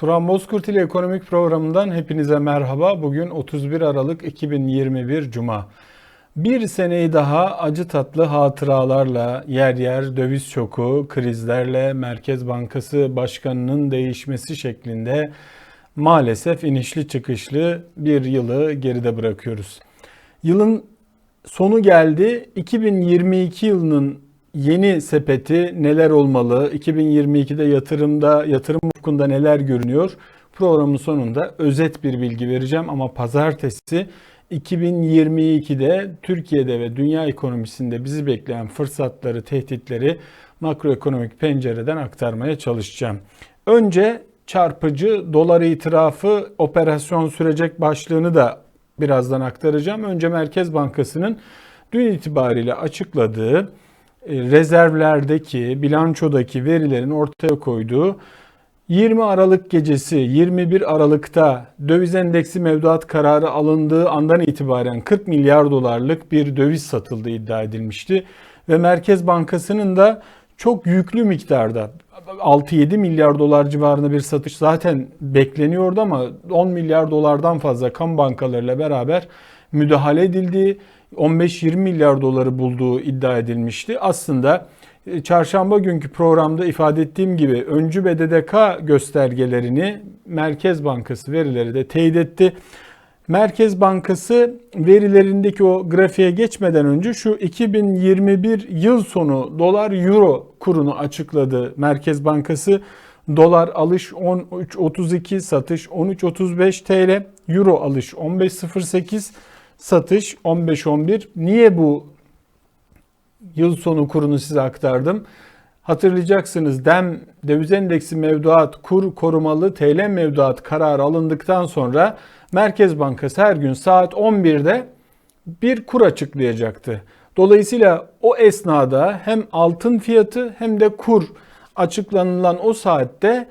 Turan Bozkurt ile ekonomik programından hepinize merhaba. Bugün 31 Aralık 2021 Cuma. Bir seneyi daha acı tatlı hatıralarla, yer yer döviz şoku, krizlerle, Merkez Bankası Başkanı'nın değişmesi şeklinde maalesef inişli çıkışlı bir yılı geride bırakıyoruz. Yılın sonu geldi. 2022 yılının yeni sepeti neler olmalı? 2022'de yatırımda, yatırım ufkunda neler görünüyor? Programın sonunda özet bir bilgi vereceğim ama pazartesi 2022'de Türkiye'de ve dünya ekonomisinde bizi bekleyen fırsatları, tehditleri makroekonomik pencereden aktarmaya çalışacağım. Önce çarpıcı dolar itirafı operasyon sürecek başlığını da birazdan aktaracağım. Önce Merkez Bankası'nın dün itibariyle açıkladığı rezervlerdeki, bilançodaki verilerin ortaya koyduğu 20 Aralık gecesi 21 Aralık'ta döviz endeksi mevduat kararı alındığı andan itibaren 40 milyar dolarlık bir döviz satıldığı iddia edilmişti. Ve Merkez Bankası'nın da çok yüklü miktarda 6-7 milyar dolar civarında bir satış zaten bekleniyordu ama 10 milyar dolardan fazla kamu bankalarıyla beraber müdahale edildiği 15-20 milyar doları bulduğu iddia edilmişti. Aslında e, çarşamba günkü programda ifade ettiğim gibi öncü BDDK göstergelerini Merkez Bankası verileri de teyit etti. Merkez Bankası verilerindeki o grafiğe geçmeden önce şu 2021 yıl sonu dolar euro kurunu açıkladı. Merkez Bankası dolar alış 13.32 satış 13.35 TL, euro alış 15.08 satış 15.11. Niye bu yıl sonu kurunu size aktardım? Hatırlayacaksınız DEM döviz endeksi mevduat kur korumalı TL mevduat kararı alındıktan sonra Merkez Bankası her gün saat 11'de bir kur açıklayacaktı. Dolayısıyla o esnada hem altın fiyatı hem de kur açıklanılan o saatte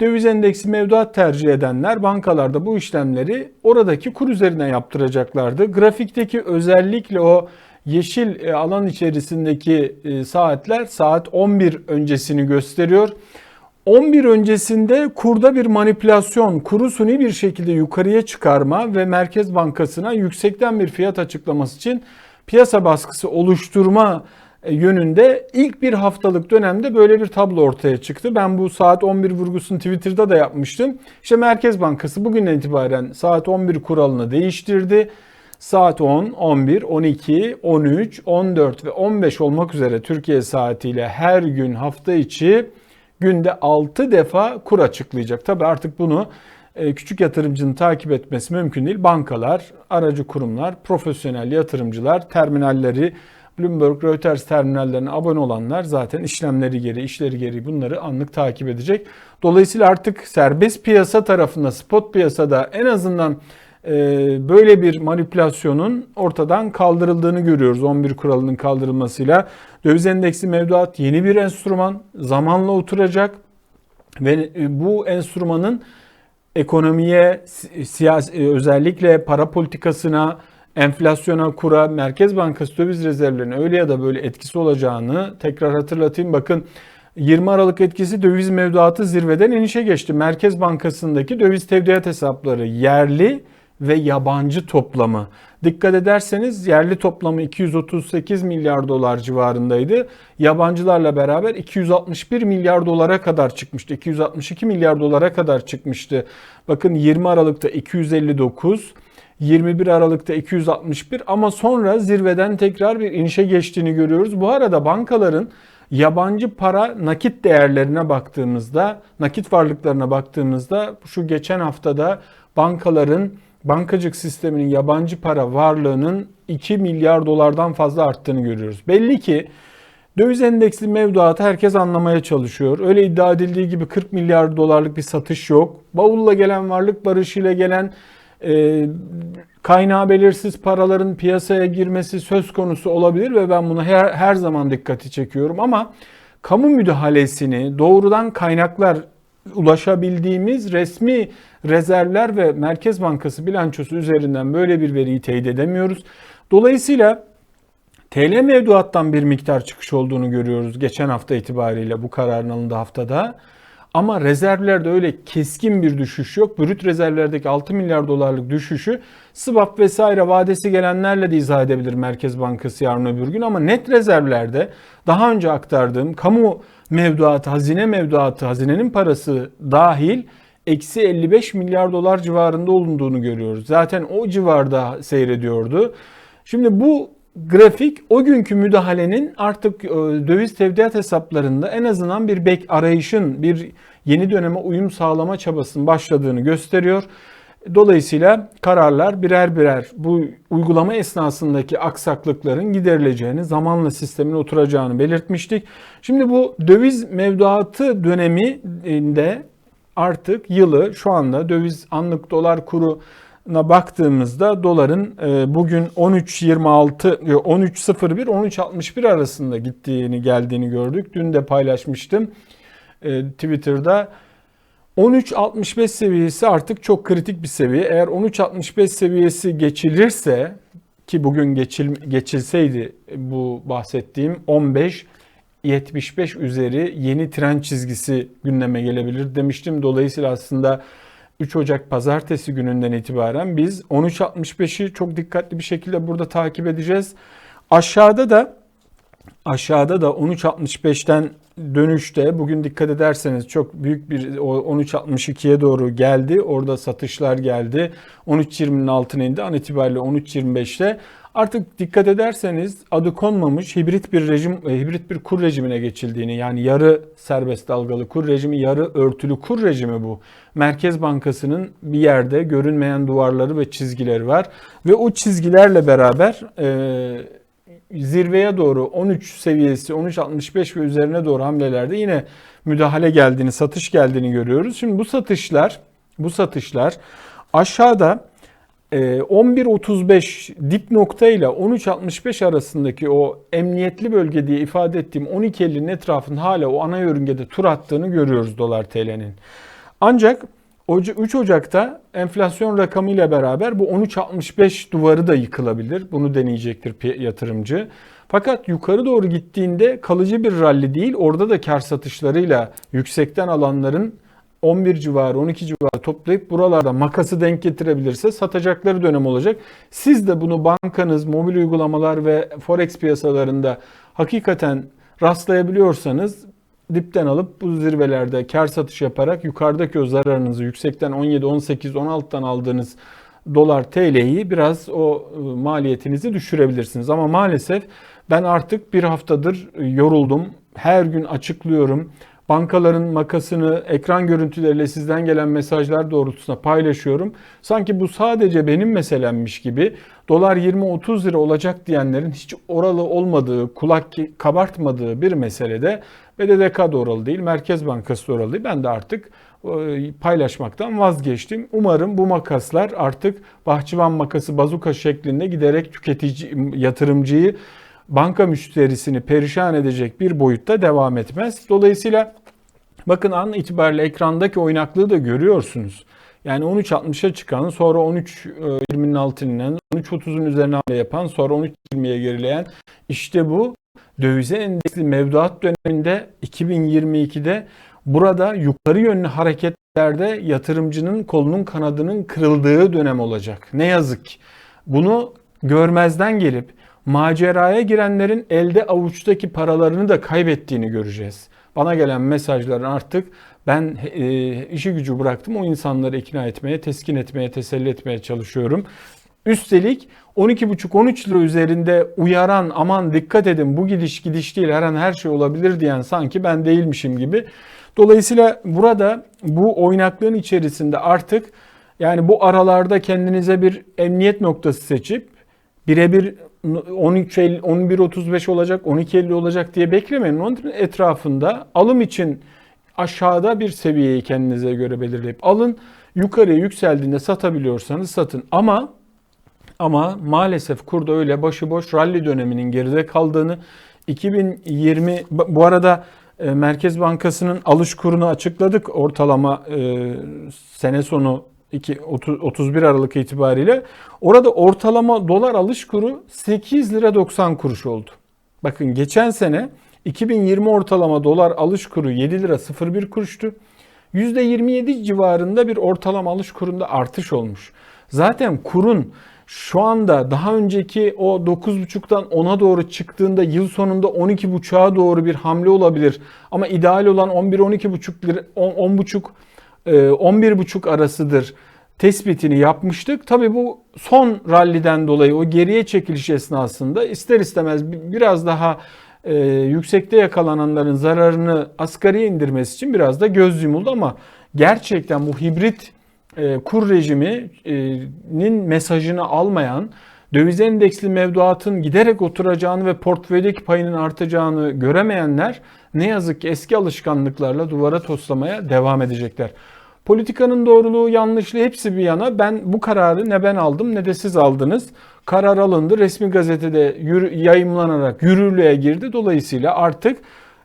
döviz endeksi mevduat tercih edenler bankalarda bu işlemleri oradaki kur üzerine yaptıracaklardı. Grafikteki özellikle o yeşil e, alan içerisindeki e, saatler saat 11 öncesini gösteriyor. 11 öncesinde kurda bir manipülasyon, kuru suni bir şekilde yukarıya çıkarma ve Merkez Bankası'na yüksekten bir fiyat açıklaması için piyasa baskısı oluşturma yönünde ilk bir haftalık dönemde böyle bir tablo ortaya çıktı. Ben bu saat 11 vurgusunu Twitter'da da yapmıştım. İşte Merkez Bankası bugünden itibaren saat 11 kuralını değiştirdi. Saat 10, 11, 12, 13, 14 ve 15 olmak üzere Türkiye saatiyle her gün hafta içi günde 6 defa kur açıklayacak. Tabi artık bunu e, küçük yatırımcının takip etmesi mümkün değil. Bankalar, aracı kurumlar, profesyonel yatırımcılar, terminalleri, Bloomberg, Reuters terminallerine abone olanlar zaten işlemleri geri, işleri geri bunları anlık takip edecek. Dolayısıyla artık serbest piyasa tarafında, spot piyasada en azından e, böyle bir manipülasyonun ortadan kaldırıldığını görüyoruz 11 kuralının kaldırılmasıyla. Döviz endeksi mevduat yeni bir enstrüman, zamanla oturacak ve e, bu enstrümanın ekonomiye, siyasi, e, özellikle para politikasına, enflasyona, kura, Merkez Bankası döviz rezervlerine öyle ya da böyle etkisi olacağını tekrar hatırlatayım. Bakın 20 Aralık etkisi döviz mevduatı zirveden inişe geçti. Merkez Bankası'ndaki döviz tevdiat hesapları yerli ve yabancı toplamı. Dikkat ederseniz yerli toplamı 238 milyar dolar civarındaydı. Yabancılarla beraber 261 milyar dolara kadar çıkmıştı. 262 milyar dolara kadar çıkmıştı. Bakın 20 Aralık'ta 259, 21 Aralık'ta 261 ama sonra zirveden tekrar bir inişe geçtiğini görüyoruz. Bu arada bankaların yabancı para nakit değerlerine baktığımızda, nakit varlıklarına baktığımızda şu geçen haftada bankaların bankacılık sisteminin yabancı para varlığının 2 milyar dolardan fazla arttığını görüyoruz. Belli ki döviz endeksli mevduatı herkes anlamaya çalışıyor. Öyle iddia edildiği gibi 40 milyar dolarlık bir satış yok. Bavulla gelen varlık barışıyla gelen e, kaynağı belirsiz paraların piyasaya girmesi söz konusu olabilir ve ben buna her, her zaman dikkati çekiyorum ama kamu müdahalesini doğrudan kaynaklar ulaşabildiğimiz resmi rezervler ve Merkez Bankası bilançosu üzerinden böyle bir veriyi teyit edemiyoruz. Dolayısıyla TL mevduattan bir miktar çıkış olduğunu görüyoruz geçen hafta itibariyle bu kararın alındığı haftada. Ama rezervlerde öyle keskin bir düşüş yok. Brüt rezervlerdeki 6 milyar dolarlık düşüşü swap vesaire vadesi gelenlerle de izah edebilir Merkez Bankası yarın öbür gün. Ama net rezervlerde daha önce aktardığım kamu mevduatı, hazine mevduatı, hazinenin parası dahil eksi 55 milyar dolar civarında olunduğunu görüyoruz. Zaten o civarda seyrediyordu. Şimdi bu grafik o günkü müdahalenin artık e, döviz tevdiat hesaplarında en azından bir bek arayışın, bir yeni döneme uyum sağlama çabasının başladığını gösteriyor. Dolayısıyla kararlar birer birer bu uygulama esnasındaki aksaklıkların giderileceğini, zamanla sistemin oturacağını belirtmiştik. Şimdi bu döviz mevduatı döneminde artık yılı şu anda döviz anlık dolar kuru baktığımızda doların e, bugün 13.26 13.01 13.61 arasında gittiğini geldiğini gördük. Dün de paylaşmıştım e, Twitter'da. 13.65 seviyesi artık çok kritik bir seviye. Eğer 13.65 seviyesi geçilirse ki bugün geçil, geçilseydi bu bahsettiğim 15 75 üzeri yeni tren çizgisi gündeme gelebilir demiştim. Dolayısıyla aslında 3 Ocak pazartesi gününden itibaren biz 13.65'i çok dikkatli bir şekilde burada takip edeceğiz. Aşağıda da aşağıda da 13.65'ten dönüşte bugün dikkat ederseniz çok büyük bir 13.62'ye doğru geldi. Orada satışlar geldi. 13.20'nin altına indi. An itibariyle 13.25'te Artık dikkat ederseniz adı konmamış hibrit bir rejim, e, hibrit bir kur rejimine geçildiğini yani yarı serbest dalgalı kur rejimi, yarı örtülü kur rejimi bu. Merkez Bankası'nın bir yerde görünmeyen duvarları ve çizgileri var ve o çizgilerle beraber e, zirveye doğru 13 seviyesi 13.65 ve üzerine doğru hamlelerde yine müdahale geldiğini, satış geldiğini görüyoruz. Şimdi bu satışlar bu satışlar aşağıda 11.35 ee, dip nokta ile 13.65 arasındaki o emniyetli bölge diye ifade ettiğim 12.50'nin etrafında hala o ana yörüngede tur attığını görüyoruz dolar TL'nin. Ancak 3 Ocak'ta enflasyon rakamıyla beraber bu 13.65 duvarı da yıkılabilir. Bunu deneyecektir yatırımcı. Fakat yukarı doğru gittiğinde kalıcı bir ralli değil, orada da kar satışlarıyla yüksekten alanların 11 civarı 12 civarı toplayıp buralarda makası denk getirebilirse satacakları dönem olacak. Siz de bunu bankanız, mobil uygulamalar ve forex piyasalarında hakikaten rastlayabiliyorsanız dipten alıp bu zirvelerde kar satış yaparak yukarıdaki o zararınızı yüksekten 17, 18, 16'dan aldığınız dolar TL'yi biraz o ıı, maliyetinizi düşürebilirsiniz. Ama maalesef ben artık bir haftadır yoruldum. Her gün açıklıyorum bankaların makasını ekran görüntüleriyle sizden gelen mesajlar doğrultusunda paylaşıyorum. Sanki bu sadece benim meselemmiş gibi dolar 20-30 lira olacak diyenlerin hiç oralı olmadığı, kulak kabartmadığı bir meselede BDDK da oralı değil, Merkez Bankası da oralı değil. Ben de artık e, paylaşmaktan vazgeçtim. Umarım bu makaslar artık bahçıvan makası bazuka şeklinde giderek tüketici yatırımcıyı banka müşterisini perişan edecek bir boyutta devam etmez. Dolayısıyla bakın an itibariyle ekrandaki oynaklığı da görüyorsunuz. Yani 13.60'a çıkan, sonra 13.20'nin altına inen, 13.30'un üzerine hamle yapan, sonra 13.20'ye gerileyen işte bu dövize endeksli mevduat döneminde 2022'de burada yukarı yönlü hareketlerde yatırımcının kolunun kanadının kırıldığı dönem olacak. Ne yazık. Bunu görmezden gelip maceraya girenlerin elde avuçtaki paralarını da kaybettiğini göreceğiz. Bana gelen mesajların artık ben e, işi gücü bıraktım o insanları ikna etmeye, teskin etmeye, teselli etmeye çalışıyorum. Üstelik 12,5-13 lira üzerinde uyaran aman dikkat edin bu gidiş gidiş değil her an her şey olabilir diyen sanki ben değilmişim gibi. Dolayısıyla burada bu oynaklığın içerisinde artık yani bu aralarda kendinize bir emniyet noktası seçip birebir 13 11.35 olacak, 12.50 olacak diye beklemeyin. Onun etrafında alım için aşağıda bir seviyeyi kendinize göre belirleyip alın. Yukarıya yükseldiğinde satabiliyorsanız satın. Ama ama maalesef kurda öyle başıboş rally döneminin geride kaldığını 2020 bu arada e, Merkez Bankası'nın alış kurunu açıkladık. Ortalama e, sene sonu 2, 30, 31 Aralık itibariyle orada ortalama dolar alış kuru 8 lira 90 kuruş oldu. Bakın geçen sene 2020 ortalama dolar alış kuru 7 lira 01 kuruştu. %27 civarında bir ortalama alış kurunda artış olmuş. Zaten kurun şu anda daha önceki o 9.5'tan 10'a doğru çıktığında yıl sonunda 12.5'a doğru bir hamle olabilir. Ama ideal olan 11-12.5 lira 10.5 11.5 arasıdır tespitini yapmıştık. Tabi bu son ralliden dolayı o geriye çekiliş esnasında ister istemez biraz daha e, yüksekte yakalananların zararını asgariye indirmesi için biraz da göz yumuldu ama gerçekten bu hibrit e, kur rejiminin mesajını almayan, döviz endeksli mevduatın giderek oturacağını ve portföydeki payının artacağını göremeyenler ne yazık ki eski alışkanlıklarla duvara toslamaya devam edecekler. Politikanın doğruluğu, yanlışlığı hepsi bir yana ben bu kararı ne ben aldım ne de siz aldınız. Karar alındı. Resmi gazetede yürü, yayımlanarak yürürlüğe girdi. Dolayısıyla artık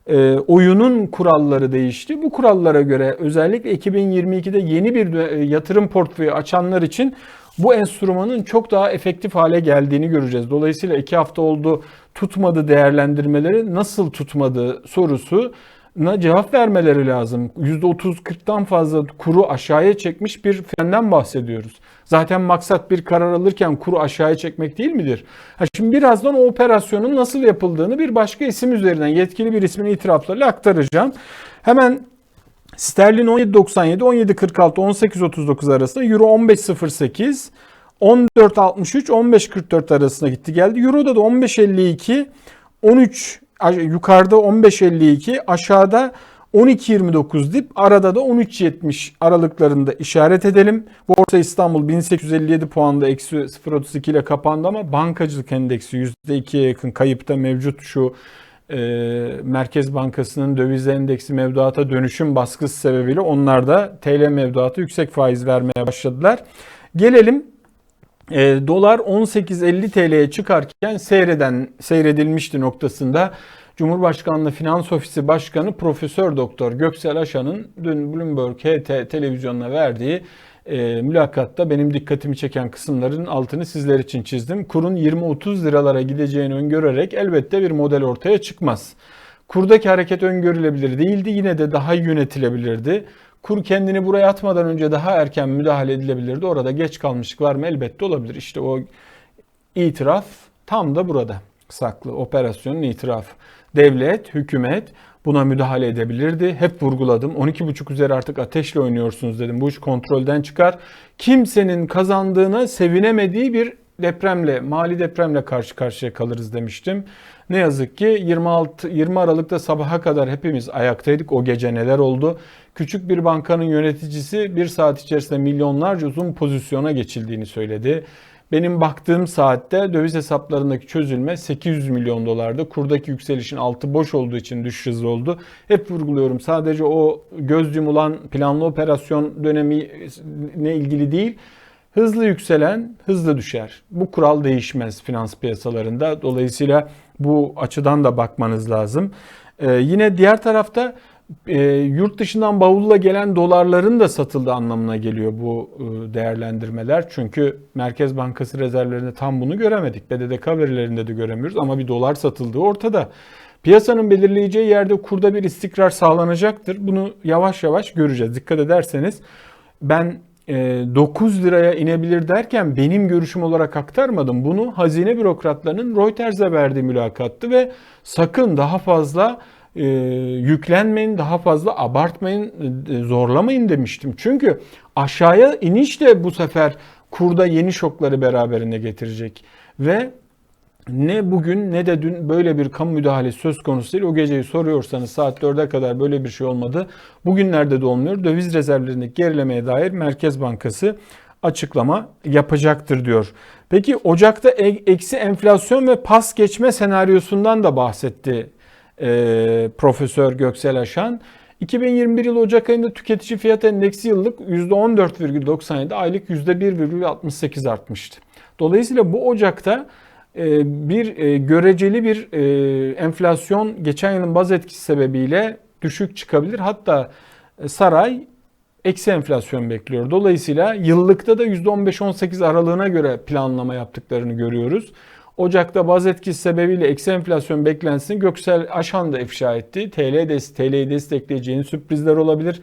e, oyunun kuralları değişti. Bu kurallara göre özellikle 2022'de yeni bir e, yatırım portföyü açanlar için bu enstrümanın çok daha efektif hale geldiğini göreceğiz. Dolayısıyla iki hafta oldu tutmadı değerlendirmeleri nasıl tutmadı sorusu na cevap vermeleri lazım. %30-40'tan fazla kuru aşağıya çekmiş bir frenden bahsediyoruz. Zaten maksat bir karar alırken kuru aşağıya çekmek değil midir? Ha şimdi birazdan o operasyonun nasıl yapıldığını bir başka isim üzerinden yetkili bir ismin itiraflarıyla aktaracağım. Hemen sterlin 17.97, 17.46, 18.39 arasında euro 15.08, 14.63, 15.44 arasında gitti geldi. Euro'da da 15.52, 13 yukarıda 15.52 aşağıda 12.29 dip arada da 13.70 aralıklarında işaret edelim. Borsa İstanbul 1857 puanda eksi 0.32 ile kapandı ama bankacılık endeksi %2'ye yakın kayıpta mevcut şu e, Merkez Bankası'nın döviz endeksi mevduata dönüşüm baskısı sebebiyle onlar da TL mevduatı yüksek faiz vermeye başladılar. Gelelim e, dolar 18.50 TL'ye çıkarken seyreden seyredilmişti noktasında Cumhurbaşkanlığı Finans Ofisi Başkanı Profesör Doktor Göksel Aşan'ın dün Bloomberg HT televizyonuna verdiği e, mülakatta benim dikkatimi çeken kısımların altını sizler için çizdim. Kurun 20-30 liralara gideceğini öngörerek elbette bir model ortaya çıkmaz. Kurdaki hareket öngörülebilir değildi yine de daha yönetilebilirdi. Kur kendini buraya atmadan önce daha erken müdahale edilebilirdi. Orada geç kalmışlık var mı? Elbette olabilir. İşte o itiraf tam da burada saklı. Operasyonun itirafı. Devlet, hükümet buna müdahale edebilirdi. Hep vurguladım. 12.5 üzeri artık ateşle oynuyorsunuz dedim. Bu iş kontrolden çıkar. Kimsenin kazandığına sevinemediği bir depremle, mali depremle karşı karşıya kalırız demiştim. Ne yazık ki 26 20 Aralık'ta sabaha kadar hepimiz ayaktaydık. O gece neler oldu? Küçük bir bankanın yöneticisi bir saat içerisinde milyonlarca uzun pozisyona geçildiğini söyledi. Benim baktığım saatte döviz hesaplarındaki çözülme 800 milyon dolardı. Kurdaki yükselişin altı boş olduğu için düşüş hızı oldu. Hep vurguluyorum sadece o göz yumulan planlı operasyon dönemi ne ilgili değil. Hızlı yükselen hızlı düşer. Bu kural değişmez finans piyasalarında. Dolayısıyla bu açıdan da bakmanız lazım. Ee, yine diğer tarafta e, yurt dışından bavulla gelen dolarların da satıldığı anlamına geliyor bu e, değerlendirmeler. Çünkü Merkez Bankası rezervlerinde tam bunu göremedik. BDDK verilerinde de göremiyoruz ama bir dolar satıldığı ortada. Piyasanın belirleyeceği yerde kurda bir istikrar sağlanacaktır. Bunu yavaş yavaş göreceğiz. Dikkat ederseniz ben 9 e, liraya inebilir derken benim görüşüm olarak aktarmadım. Bunu hazine bürokratlarının Reuters'e verdiği mülakattı ve sakın daha fazla e, yüklenmeyin, daha fazla abartmayın, e, zorlamayın demiştim. Çünkü aşağıya iniş de bu sefer kurda yeni şokları beraberinde getirecek. Ve ne bugün ne de dün böyle bir kamu müdahalesi söz konusu değil. O geceyi soruyorsanız saat 4'e kadar böyle bir şey olmadı. Bugünlerde de olmuyor. Döviz rezervlerindeki gerilemeye dair Merkez Bankası açıklama yapacaktır diyor. Peki Ocak'ta eksi enflasyon ve pas geçme senaryosundan da bahsetti e, Profesör Göksel Aşan. 2021 yıl Ocak ayında tüketici fiyat endeksi yıllık %14,97, aylık %1,68 artmıştı. Dolayısıyla bu Ocak'ta e, bir e, göreceli bir e, enflasyon geçen yılın baz etkisi sebebiyle düşük çıkabilir. Hatta saray eksi enflasyon bekliyor. Dolayısıyla yıllıkta da %15-18 aralığına göre planlama yaptıklarını görüyoruz. Ocak'ta baz etkisi sebebiyle eksi enflasyon beklentisini Göksel Aşan da ifşa etti. TL des TL'yi destekleyeceğini sürprizler olabilir.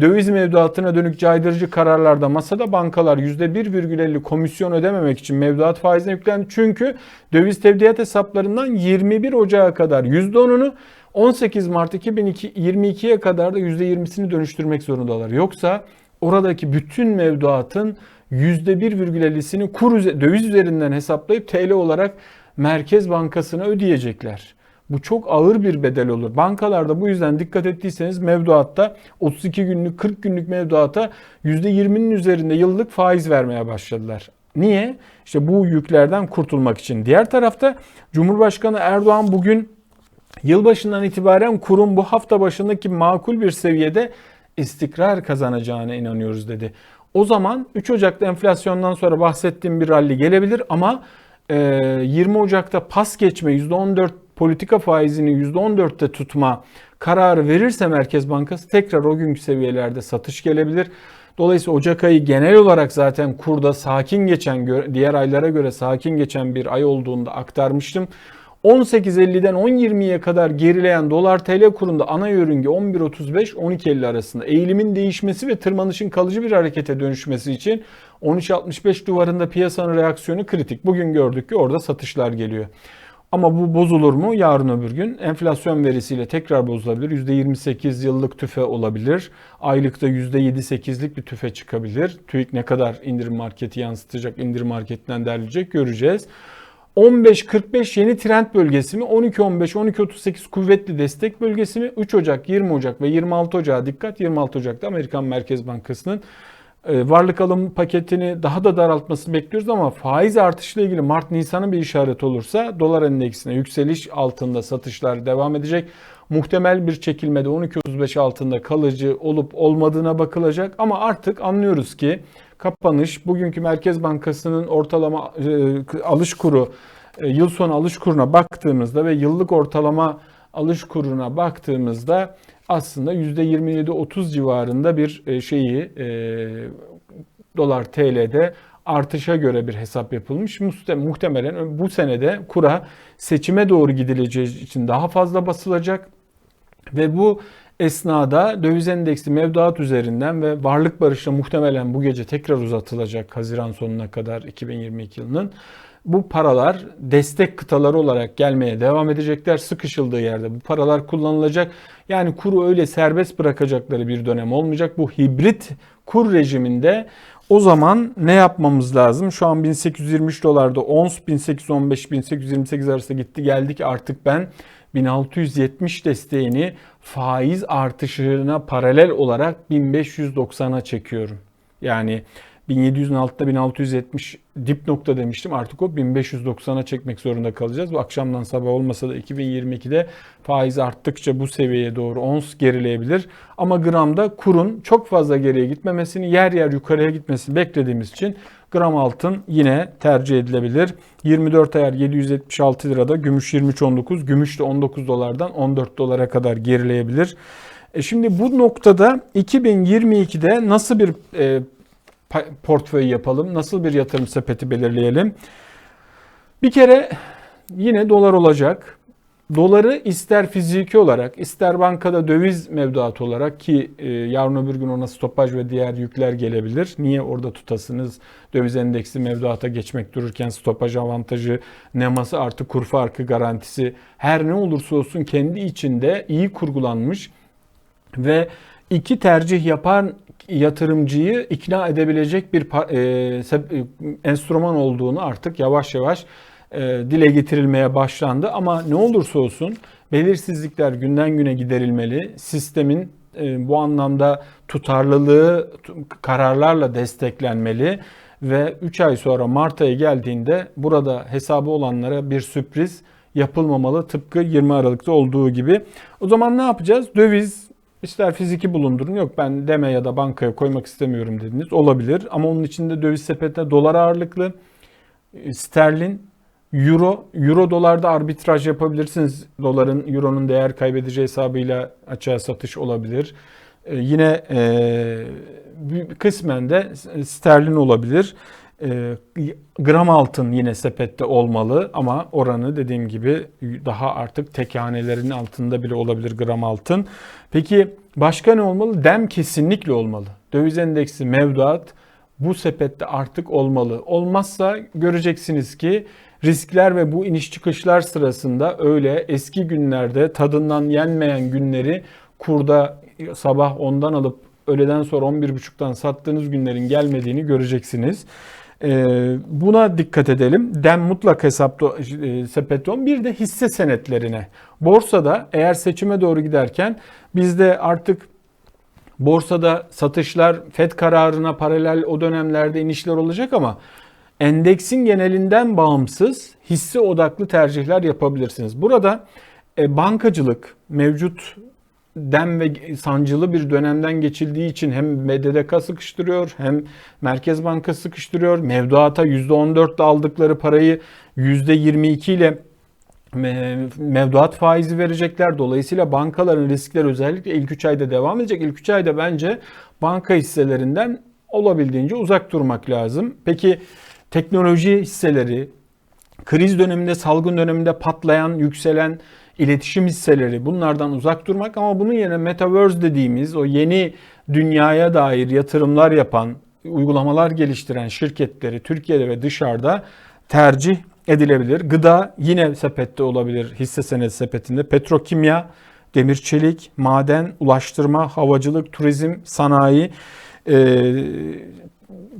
Döviz mevduatına dönük caydırıcı kararlarda masada bankalar %1,50 komisyon ödememek için mevduat faizine yüklendi. Çünkü döviz tevdiat hesaplarından 21 Ocak'a kadar %10'unu 18 Mart 2022'ye kadar da %20'sini dönüştürmek zorundalar. Yoksa oradaki bütün mevduatın %1,50'sini kur döviz üzerinden hesaplayıp TL olarak Merkez Bankası'na ödeyecekler. Bu çok ağır bir bedel olur. Bankalarda bu yüzden dikkat ettiyseniz mevduatta 32 günlük 40 günlük mevduata %20'nin üzerinde yıllık faiz vermeye başladılar. Niye? İşte bu yüklerden kurtulmak için. Diğer tarafta Cumhurbaşkanı Erdoğan bugün yılbaşından itibaren kurun bu hafta başındaki makul bir seviyede istikrar kazanacağına inanıyoruz dedi. O zaman 3 Ocak'ta enflasyondan sonra bahsettiğim bir rally gelebilir ama 20 Ocak'ta pas geçme %14 politika faizini %14'te tutma kararı verirse Merkez Bankası tekrar o günkü seviyelerde satış gelebilir. Dolayısıyla Ocak ayı genel olarak zaten kurda sakin geçen, diğer aylara göre sakin geçen bir ay olduğunu da aktarmıştım. 18.50'den 10.20'ye kadar gerileyen dolar TL kurunda ana yörünge 11.35-12.50 arasında eğilimin değişmesi ve tırmanışın kalıcı bir harekete dönüşmesi için 13.65 duvarında piyasanın reaksiyonu kritik. Bugün gördük ki orada satışlar geliyor. Ama bu bozulur mu? Yarın öbür gün enflasyon verisiyle tekrar bozulabilir. %28 yıllık tüfe olabilir. Aylıkta %7-8'lik bir tüfe çıkabilir. TÜİK ne kadar indirim marketi yansıtacak, indirim marketinden derleyecek göreceğiz. 15-45 yeni trend bölgesi mi? 12-15-12-38 kuvvetli destek bölgesi mi? 3 Ocak, 20 Ocak ve 26 Ocak'a dikkat. 26 Ocak'ta Amerikan Merkez Bankası'nın e, varlık alım paketini daha da daraltmasını bekliyoruz ama faiz artışıyla ilgili Mart Nisan'ın bir işaret olursa dolar endeksine yükseliş altında satışlar devam edecek. Muhtemel bir çekilmede 12.35 altında kalıcı olup olmadığına bakılacak ama artık anlıyoruz ki kapanış bugünkü Merkez Bankası'nın ortalama e, alış kuru e, yıl sonu alış kuruna baktığımızda ve yıllık ortalama alış kuruna baktığımızda aslında %27-30 civarında bir e, şeyi e, dolar TL'de artışa göre bir hesap yapılmış. Muhtemelen bu senede kura seçime doğru gidileceği için daha fazla basılacak ve bu esnada döviz endeksli mevduat üzerinden ve varlık barışı muhtemelen bu gece tekrar uzatılacak Haziran sonuna kadar 2022 yılının bu paralar destek kıtaları olarak gelmeye devam edecekler. Sıkışıldığı yerde bu paralar kullanılacak. Yani kuru öyle serbest bırakacakları bir dönem olmayacak. Bu hibrit kur rejiminde o zaman ne yapmamız lazım? Şu an 1823 dolarda ons 1815-1828 arasında gitti geldik artık ben 1670 desteğini faiz artışına paralel olarak 1590'a çekiyorum. Yani 1700'ün altında 1670 dip nokta demiştim. Artık o 1590'a çekmek zorunda kalacağız. Bu akşamdan sabah olmasa da 2022'de faiz arttıkça bu seviyeye doğru ons gerileyebilir. Ama gramda kurun çok fazla geriye gitmemesini, yer yer yukarıya gitmesini beklediğimiz için gram altın yine tercih edilebilir. 24 ayar 776 lirada, gümüş 23.19, gümüş de 19 dolardan 14 dolara kadar gerileyebilir. E şimdi bu noktada 2022'de nasıl bir e, portföy yapalım? Nasıl bir yatırım sepeti belirleyelim? Bir kere yine dolar olacak. Doları ister fiziki olarak ister bankada döviz mevduatı olarak ki e, yarın öbür gün ona stopaj ve diğer yükler gelebilir. Niye orada tutasınız döviz endeksi mevduata geçmek dururken stopaj avantajı, neması artı kur farkı garantisi her ne olursa olsun kendi içinde iyi kurgulanmış ve iki tercih yapan yatırımcıyı ikna edebilecek bir e, e, enstrüman olduğunu artık yavaş yavaş dile getirilmeye başlandı. Ama ne olursa olsun belirsizlikler günden güne giderilmeli. Sistemin e, bu anlamda tutarlılığı kararlarla desteklenmeli ve 3 ay sonra Mart ayı geldiğinde burada hesabı olanlara bir sürpriz yapılmamalı tıpkı 20 Aralık'ta olduğu gibi. O zaman ne yapacağız? Döviz İster fiziki bulundurun yok ben deme ya da bankaya koymak istemiyorum dediniz. Olabilir ama onun içinde döviz sepetine dolar ağırlıklı, e, sterlin, euro, euro dolarda arbitraj yapabilirsiniz. Doların, euronun değer kaybedeceği hesabıyla açığa satış olabilir. Ee, yine e, kısmen de sterlin olabilir. E, gram altın yine sepette olmalı ama oranı dediğim gibi daha artık tek hanelerin altında bile olabilir gram altın. Peki başka ne olmalı? Dem kesinlikle olmalı. Döviz endeksi mevduat bu sepette artık olmalı. Olmazsa göreceksiniz ki riskler ve bu iniş çıkışlar sırasında öyle eski günlerde tadından yenmeyen günleri kurda sabah ondan alıp öğleden sonra 11.30'dan sattığınız günlerin gelmediğini göreceksiniz. Ee, buna dikkat edelim. Dem mutlak hesapta e, sepette Bir de hisse senetlerine. Borsada eğer seçime doğru giderken bizde artık borsada satışlar FED kararına paralel o dönemlerde inişler olacak ama endeksin genelinden bağımsız hisse odaklı tercihler yapabilirsiniz. Burada e, bankacılık mevcut dem ve sancılı bir dönemden geçildiği için hem MDDK sıkıştırıyor hem Merkez Bankası sıkıştırıyor. Mevduata %14'te aldıkları parayı %22 ile mevduat faizi verecekler. Dolayısıyla bankaların riskleri özellikle ilk 3 ayda devam edecek. İlk 3 ayda bence banka hisselerinden olabildiğince uzak durmak lazım. Peki teknoloji hisseleri, kriz döneminde, salgın döneminde patlayan, yükselen iletişim hisseleri bunlardan uzak durmak ama bunun yerine metaverse dediğimiz o yeni dünyaya dair yatırımlar yapan, uygulamalar geliştiren şirketleri Türkiye'de ve dışarıda tercih edilebilir. Gıda yine sepette olabilir hisse senedi sepetinde. Petrokimya, demir çelik, maden, ulaştırma, havacılık, turizm, sanayi, e,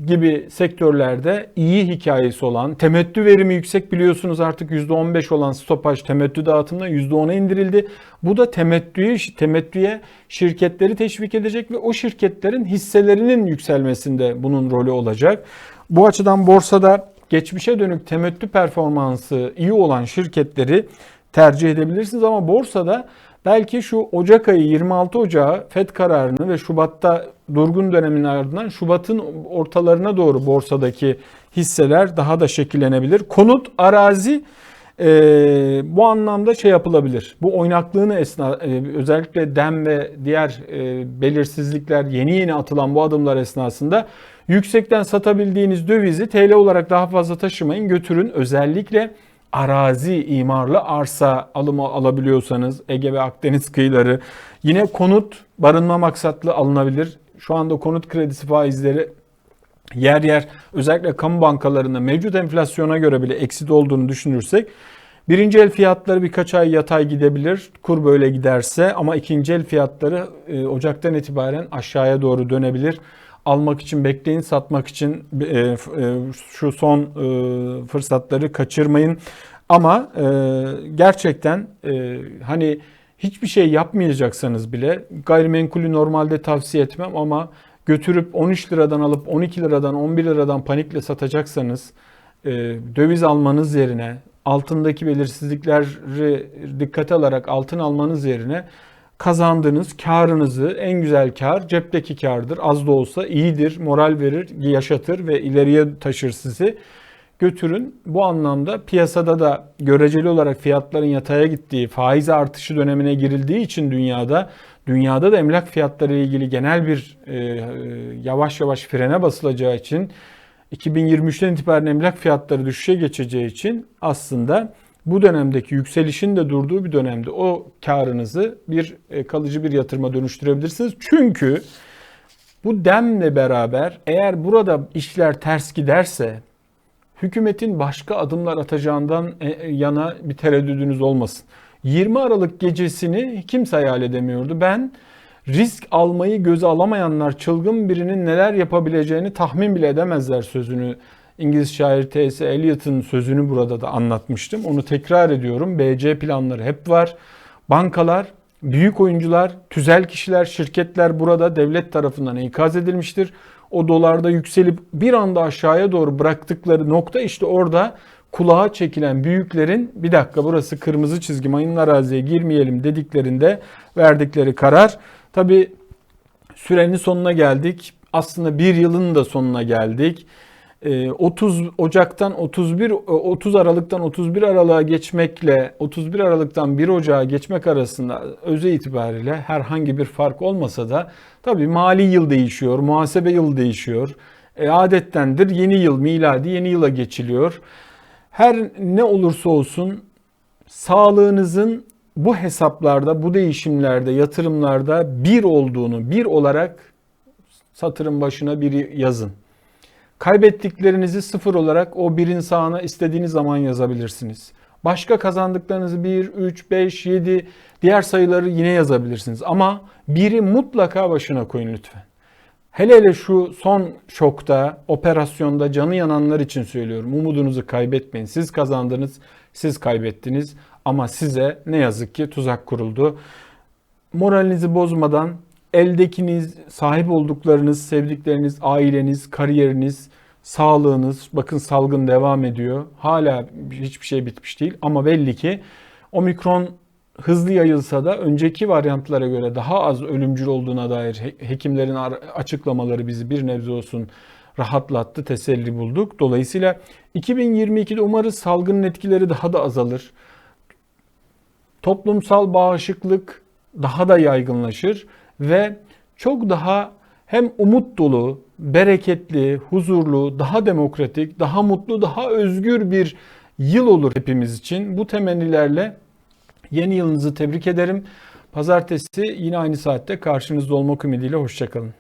gibi sektörlerde iyi hikayesi olan, temettü verimi yüksek biliyorsunuz artık %15 olan stopaj temettü dağıtımına %10'a indirildi. Bu da temettüyü, temettüye şirketleri teşvik edecek ve o şirketlerin hisselerinin yükselmesinde bunun rolü olacak. Bu açıdan borsada geçmişe dönük temettü performansı iyi olan şirketleri tercih edebilirsiniz ama borsada belki şu Ocak ayı 26 Ocağı FED kararını ve Şubat'ta durgun dönemin ardından Şubat'ın ortalarına doğru borsadaki hisseler daha da şekillenebilir. Konut, arazi e, bu anlamda şey yapılabilir. Bu oynaklığını esna, e, özellikle dem ve diğer e, belirsizlikler yeni yeni atılan bu adımlar esnasında yüksekten satabildiğiniz dövizi TL olarak daha fazla taşımayın götürün. Özellikle arazi imarlı arsa alımı alabiliyorsanız Ege ve Akdeniz kıyıları yine konut barınma maksatlı alınabilir. Şu anda konut kredisi faizleri yer yer özellikle kamu bankalarında mevcut enflasyona göre bile eksit olduğunu düşünürsek birinci el fiyatları birkaç ay yatay gidebilir kur böyle giderse ama ikinci el fiyatları e, Ocak'tan itibaren aşağıya doğru dönebilir. Almak için bekleyin, satmak için e, e, şu son fırsatları kaçırmayın. Ama gerçekten hani hiçbir şey yapmayacaksanız bile gayrimenkulü normalde tavsiye etmem ama götürüp 13 liradan alıp 12 liradan 11 liradan panikle satacaksanız e, döviz almanız yerine altındaki belirsizlikleri dikkate alarak altın almanız yerine kazandığınız karınızı en güzel kar cepteki kardır. Az da olsa iyidir, moral verir, yaşatır ve ileriye taşır sizi götürün. Bu anlamda piyasada da göreceli olarak fiyatların yataya gittiği, faiz artışı dönemine girildiği için dünyada dünyada da emlak fiyatları ile ilgili genel bir e, yavaş yavaş frene basılacağı için 2023'ten itibaren emlak fiyatları düşüşe geçeceği için aslında bu dönemdeki yükselişin de durduğu bir dönemde o karınızı bir e, kalıcı bir yatırıma dönüştürebilirsiniz. Çünkü bu demle beraber eğer burada işler ters giderse hükümetin başka adımlar atacağından e, e, yana bir tereddüdünüz olmasın. 20 Aralık gecesini kimse hayal edemiyordu. Ben risk almayı göze alamayanlar çılgın birinin neler yapabileceğini tahmin bile edemezler sözünü İngiliz şair T.S. Eliot'ın sözünü burada da anlatmıştım. Onu tekrar ediyorum. BC planları hep var. Bankalar, büyük oyuncular, tüzel kişiler, şirketler burada devlet tarafından ikaz edilmiştir o dolarda yükselip bir anda aşağıya doğru bıraktıkları nokta işte orada kulağa çekilen büyüklerin bir dakika burası kırmızı çizgi mayın araziye girmeyelim dediklerinde verdikleri karar. Tabi sürenin sonuna geldik. Aslında bir yılın da sonuna geldik. 30 ee, Ocak'tan 31 30 Aralık'tan 31 Aralık'a geçmekle 31 Aralık'tan 1 Ocak'a geçmek arasında öze itibariyle herhangi bir fark olmasa da tabii mali yıl değişiyor, muhasebe yıl değişiyor. e, adettendir. Yeni yıl miladi yeni yıla geçiliyor. Her ne olursa olsun sağlığınızın bu hesaplarda, bu değişimlerde, yatırımlarda bir olduğunu, bir olarak satırın başına biri yazın. Kaybettiklerinizi sıfır olarak o birin sağına istediğiniz zaman yazabilirsiniz. Başka kazandıklarınızı 1, 3, 5, 7 diğer sayıları yine yazabilirsiniz. Ama biri mutlaka başına koyun lütfen. Hele hele şu son şokta, operasyonda canı yananlar için söylüyorum. Umudunuzu kaybetmeyin. Siz kazandınız, siz kaybettiniz. Ama size ne yazık ki tuzak kuruldu. Moralinizi bozmadan eldekiniz, sahip olduklarınız, sevdikleriniz, aileniz, kariyeriniz, sağlığınız, bakın salgın devam ediyor. Hala hiçbir şey bitmiş değil ama belli ki omikron hızlı yayılsa da önceki varyantlara göre daha az ölümcül olduğuna dair he- hekimlerin ar- açıklamaları bizi bir nebze olsun rahatlattı, teselli bulduk. Dolayısıyla 2022'de umarız salgının etkileri daha da azalır. Toplumsal bağışıklık daha da yaygınlaşır ve çok daha hem umut dolu, bereketli, huzurlu, daha demokratik, daha mutlu, daha özgür bir yıl olur hepimiz için. Bu temennilerle yeni yılınızı tebrik ederim. Pazartesi yine aynı saatte karşınızda olmak ümidiyle hoşçakalın.